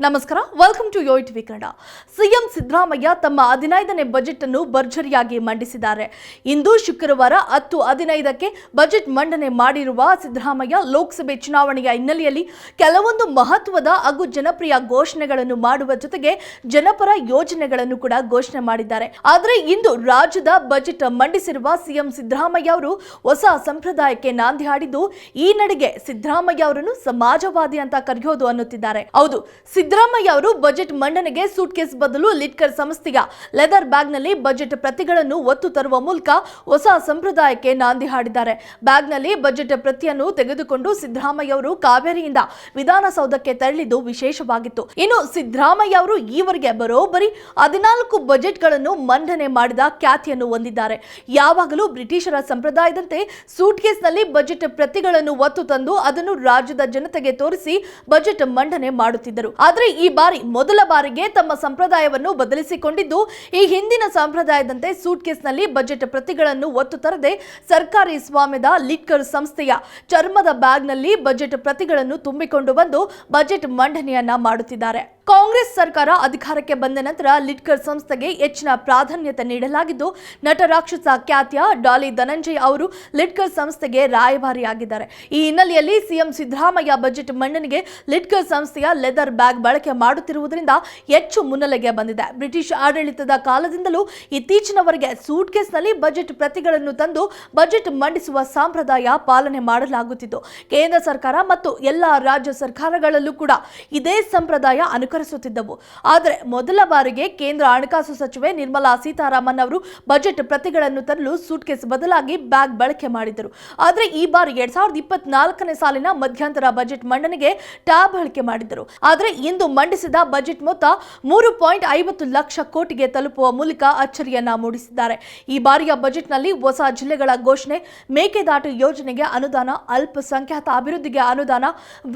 ನಮಸ್ಕಾರ welcome to Yoyo TV Kannada CM Siddaramaiah ತಮ್ಮ ಹದಿನೈದನೇ ಬಜೆಟ್ ಅನ್ನು ಭರ್ಜರಿಯಾಗಿ ಮಂಡಿಸಿದ್ದಾರೆ. ಇಂದು ಶುಕ್ರವಾರ ಹತ್ತು ಹದಿನೈದಕ್ಕೆ ಬಜೆಟ್ ಮಂಡನೆ ಮಾಡಿರುವ ಸಿದ್ದರಾಮಯ್ಯ ಲೋಕಸಭೆ ಚುನಾವಣೆಯ ಹಿನ್ನೆಲೆಯಲ್ಲಿ ಕೆಲವೊಂದು ಮಹತ್ವದ ಹಾಗೂ ಜನಪ್ರಿಯ ಘೋಷಣೆಗಳನ್ನು ಮಾಡುವ ಜೊತೆಗೆ ಜನಪರ ಯೋಜನೆಗಳನ್ನು ಕೂಡ ಘೋಷಣೆ ಮಾಡಿದ್ದಾರೆ. ಆದರೆ ಇಂದು ರಾಜ್ಯದ ಬಜೆಟ್ ಮಂಡಿಸಿರುವ ಸಿಎಂ ಸಿದ್ದರಾಮಯ್ಯ ಅವರು ಹೊಸ ಸಂಪ್ರದಾಯಕ್ಕೆ ನಾಂದಿ ಹಾಡಿದ್ದು, ಈ ನಡೆಗೆ ಸಿದ್ದರಾಮಯ್ಯ ಅವರನ್ನು ಸಮಾಜವಾದಿ ಅಂತ ಕರೆಯೋದು ಅನ್ನುತ್ತಿದ್ದಾರೆ. ಹೌದು ಸಿದ್ದರಾಮಯ್ಯ ಅವರು ಬಜೆಟ್ ಮಂಡನೆಗೆ ಸೂಟ್ ಕೇಸ್ ಬದಲು ಲಿಟ್ಕರ್ ಸಂಸ್ಥೆಯ ಲೆದರ್ ಬ್ಯಾಗ್ನಲ್ಲಿ ಬಜೆಟ್ ಪ್ರತಿಗಳನ್ನು ಒತ್ತು ತರುವ ಮೂಲಕ ಹೊಸ ಸಂಪ್ರದಾಯಕ್ಕೆ ನಾಂದಿ ಹಾಡಿದ್ದಾರೆ. ಬ್ಯಾಗ್ನಲ್ಲಿ ಬಜೆಟ್ ಪ್ರತಿಯನ್ನು ತೆಗೆದುಕೊಂಡು ಸಿದ್ದರಾಮಯ್ಯ ಅವರು ಕಾವೇರಿಯಿಂದ ವಿಧಾನಸೌಧಕ್ಕೆ ತೆರಳಿದ್ದು ವಿಶೇಷವಾಗಿತ್ತು. ಇನ್ನು ಸಿದ್ದರಾಮಯ್ಯ ಅವರು ಈವರೆಗೆ ಬರೋಬ್ಬರಿ ಹದಿನಾಲ್ಕು ಬಜೆಟ್ಗಳನ್ನು ಮಂಡನೆ ಮಾಡಿದ ಖ್ಯಾತಿಯನ್ನು ಹೊಂದಿದ್ದಾರೆ. ಯಾವಾಗಲೂ ಬ್ರಿಟಿಷರ ಸಂಪ್ರದಾಯದಂತೆ ಸೂಟ್ ಕೇಸ್ನಲ್ಲಿ ಬಜೆಟ್ ಪ್ರತಿಗಳನ್ನು ಒತ್ತು ತಂದು ಅದನ್ನು ರಾಜ್ಯದ ಜನತೆಗೆ ತೋರಿಸಿ ಬಜೆಟ್ ಮಂಡನೆ ಮಾಡುತ್ತಿದ್ದರು. ಆದರೆ ಈ ಬಾರಿ, ಮೊದಲ ಬಾರಿಗೆ ತಮ್ಮ ಸಂಪ್ರದಾಯವನ್ನು ಬದಲಿಸಿಕೊಂಡಿದ್ದು, ಈ ಹಿಂದಿನ ಸಂಪ್ರದಾಯದಂತೆ ಸೂಟ್ ಕೇಸ್ನಲ್ಲಿ ಬಜೆಟ್ ಪ್ರತಿಗಳನ್ನು ಒತ್ತು ತರದೆ ಸರ್ಕಾರಿ ಸ್ವಾಮ್ಯದ ಲಿಕ್ಕರ್ ಸಂಸ್ಥೆಯ ಚರ್ಮದ ಬ್ಯಾಗ್ನಲ್ಲಿ ಬಜೆಟ್ ಪ್ರತಿಗಳನ್ನು ತುಂಬಿಕೊಂಡು ಬಂದು ಬಜೆಟ್ ಮಂಡನೆಯನ್ನ ಮಾಡುತ್ತಿದ್ದಾರೆ. ಕಾಂಗ್ರೆಸ್ ಸರ್ಕಾರ ಅಧಿಕಾರಕ್ಕೆ ಬಂದ ನಂತರ ಲಿಟ್ಕರ್ ಸಂಸ್ಥೆಗೆ ಹೆಚ್ಚಿನ ಪ್ರಾಧಾನ್ಯತೆ ನೀಡಲಾಗಿದ್ದು, ನಟ ರಾಕ್ಷಸ ಖ್ಯಾತಿಯ ಡಾಲಿ ಧನಂಜಯ್ ಅವರು ಲಿಟ್ಕರ್ ಸಂಸ್ಥೆಗೆ ರಾಯಭಾರಿಯಾಗಿದ್ದಾರೆ. ಈ ಹಿನ್ನೆಲೆಯಲ್ಲಿ ಸಿಎಂ ಸಿದ್ದರಾಮಯ್ಯ ಬಜೆಟ್ ಮಂಡನೆಗೆ ಲಿಟ್ಕರ್ ಸಂಸ್ಥೆಯ ಲೆದರ್ ಬ್ಯಾಗ್ ಬಳಕೆ ಮಾಡುತ್ತಿರುವುದರಿಂದ ಹೆಚ್ಚು ಮುನ್ನೆಲೆಗೆ ಬಂದಿದೆ. ಬ್ರಿಟಿಷ್ ಆಡಳಿತದ ಕಾಲದಿಂದಲೂ ಇತ್ತೀಚಿನವರೆಗೆ ಸೂಟ್ಕೇಸ್ನಲ್ಲಿ ಬಜೆಟ್ ಪ್ರತಿಗಳನ್ನು ತಂದು ಬಜೆಟ್ ಮಂಡಿಸುವ ಸಂಪ್ರದಾಯ ಪಾಲನೆ ಮಾಡಲಾಗುತ್ತಿತ್ತು. ಕೇಂದ್ರ ಸರ್ಕಾರ ಮತ್ತು ಎಲ್ಲ ರಾಜ್ಯ ಸರ್ಕಾರಗಳಲ್ಲೂ ಕೂಡ ಇದೇ ಸಂಪ್ರದಾಯ ಅನುಕರಿಸುತ್ತಿದ್ದವು ಆದರೆ ಮೊದಲ ಬಾರಿಗೆ ಕೇಂದ್ರ ಹಣಕಾಸು ಸಚಿವೆ ನಿರ್ಮಲಾ ಸೀತಾರಾಮನ್ ಅವರು ಬಜೆಟ್ ಪ್ರತಿಗಳನ್ನು ತರಲು ಸೂಟ್ಕೇಸ್ ಬದಲಾಗಿ ಬ್ಯಾಗ್ ಬಳಕೆ ಮಾಡಿದರು ಆದರೆ ಈ ಬಾರಿ ಎರಡ್ ಸಾವಿರದ ಇಪ್ಪತ್ನಾಲ್ಕನೇ ಸಾಲಿನ ಮಧ್ಯಂತರ ಬಜೆಟ್ ಮಂಡನೆಗೆ ಟ್ಯಾಬ್ ಬಳಕೆ ಮಾಡಿದ್ದರು. ಆದರೆ ಇಂದು ಮಂಡಿಸಿದ ಬಜೆಟ್ ಮೊತ್ತ ಮೂರು ಪಾಯಿಂಟ್ ಐವತ್ತು ಲಕ್ಷ ಕೋಟಿಗೆ ತಲುಪುವ ಮೂಲಕ ಅಚ್ಚರಿಯನ್ನ ಮೂಡಿಸಿದ್ದಾರೆ. ಈ ಬಾರಿಯ ಬಜೆಟ್ನಲ್ಲಿ ಹೊಸ ಜಿಲ್ಲೆಗಳ ಘೋಷಣೆ, ಮೇಕೆದಾಟು ಯೋಜನೆಗೆ ಅನುದಾನ, ಅಲ್ಪಸಂಖ್ಯಾತ ಅಭಿವೃದ್ಧಿಗೆ ಅನುದಾನ,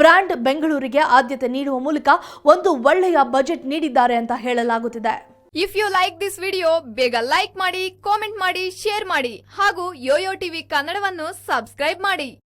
ಬ್ರ್ಯಾಂಡ್ ಬೆಂಗಳೂರಿಗೆ ಆದ್ಯತೆ ನೀಡುವ ಮೂಲಕ ಒಂದು ಒಳ್ಳೆಯ ಬಜೆಟ್ ನೀಡಿದ್ದಾರೆ ಅಂತ ಹೇಳಲಾಗುತ್ತಿದೆ. If you like this video ಬೇಗ ಲೈಕ್ ಮಾಡಿ ಕಾಮೆಂಟ್ ಮಾಡಿ ಶೇರ್ ಮಾಡಿ ಹಾಗೂ ಯೋಯೋ ಟಿವಿ ಕನ್ನಡವನ್ನು ಸಬ್ಸ್ಕ್ರೈಬ್ ಮಾಡಿ.